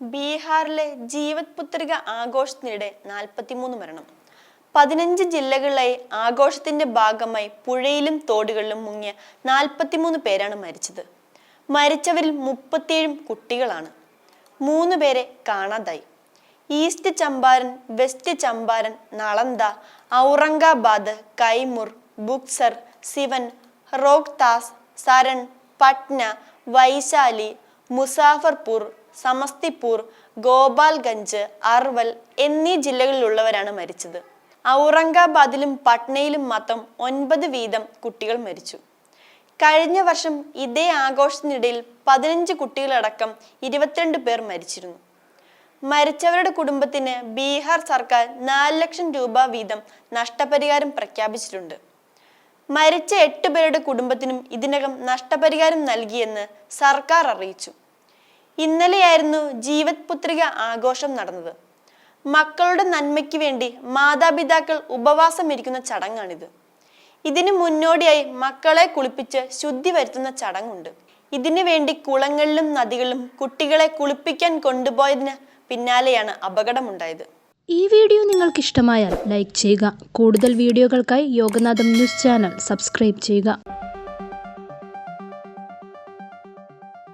ബീഹാറിലെ ജീവത് പുത്രിക ആഘോഷത്തിനിടെ നാൽപ്പത്തിമൂന്ന് മരണം. പതിനഞ്ച് ജില്ലകളിലായി ആഘോഷത്തിന്റെ ഭാഗമായി പുഴയിലും തോടുകളിലും മുങ്ങിയ നാൽപ്പത്തിമൂന്ന് പേരാണ് മരിച്ചത്. മരിച്ചവരിൽ മുപ്പത്തിയേഴും കുട്ടികളാണ്. മൂന്ന് പേരെ കാണാതായി. ഈസ്റ്റ് ചമ്പാരൻ വെസ്റ്റ് ചമ്പാരൻ നളന്ദ ഔറംഗാബാദ് കൈമുർ ബുക്സർ സിവൻ റോക്താസ് സരൺ പട്ന വൈശാലി മുസാഫർപൂർ സമസ്തിപൂർ ഗോപാൽഗഞ്ച് അർവൽ എന്നീ ജില്ലകളിലുള്ളവരാണ് മരിച്ചത്. ഔറംഗാബാദിലും പട്നയിലും മാത്രം ഒൻപത് വീതം കുട്ടികൾ മരിച്ചു. കഴിഞ്ഞ വർഷം ഇതേ ആഘോഷത്തിനിടയിൽ പതിനഞ്ച് കുട്ടികളടക്കം ഇരുപത്തിരണ്ട് പേർ മരിച്ചിരുന്നു. മരിച്ചവരുടെ കുടുംബത്തിന് ബീഹാർ സർക്കാർ നാല് ലക്ഷം രൂപ വീതം നഷ്ടപരിഹാരം പ്രഖ്യാപിച്ചിട്ടുണ്ട്. മരിച്ച എട്ട് പേരുടെ കുടുംബത്തിനും ഇതിനകം നഷ്ടപരിഹാരം നൽകിയെന്ന് സർക്കാർ അറിയിച്ചു. ഇന്നലെയായിരുന്നു ജീവത് പുത്രിക ആഘോഷം നടന്നത്. മക്കളുടെ നന്മയ്ക്ക് വേണ്ടി മാതാപിതാക്കൾ ഉപവാസം ഇരിക്കുന്ന ചടങ്ങാണിത്. ഇതിനു മുന്നോടിയായി മക്കളെ കുളിപ്പിച്ച് ശുദ്ധി വരുത്തുന്ന ചടങ്ങുണ്ട്. ഇതിനു വേണ്ടി കുളങ്ങളിലും നദികളിലും കുട്ടികളെ കുളിപ്പിക്കാൻ കൊണ്ടുപോയതിന് പിന്നാലെയാണ് അപകടമുണ്ടായത്. ഈ വീഡിയോ നിങ്ങൾക്ക് ഇഷ്ടമായാൽ ലൈക്ക് ചെയ്യുക. കൂടുതൽ വീഡിയോകൾക്കായി യോഗനാഥം ന്യൂസ് ചാനൽ സബ്സ്ക്രൈബ് ചെയ്യുക.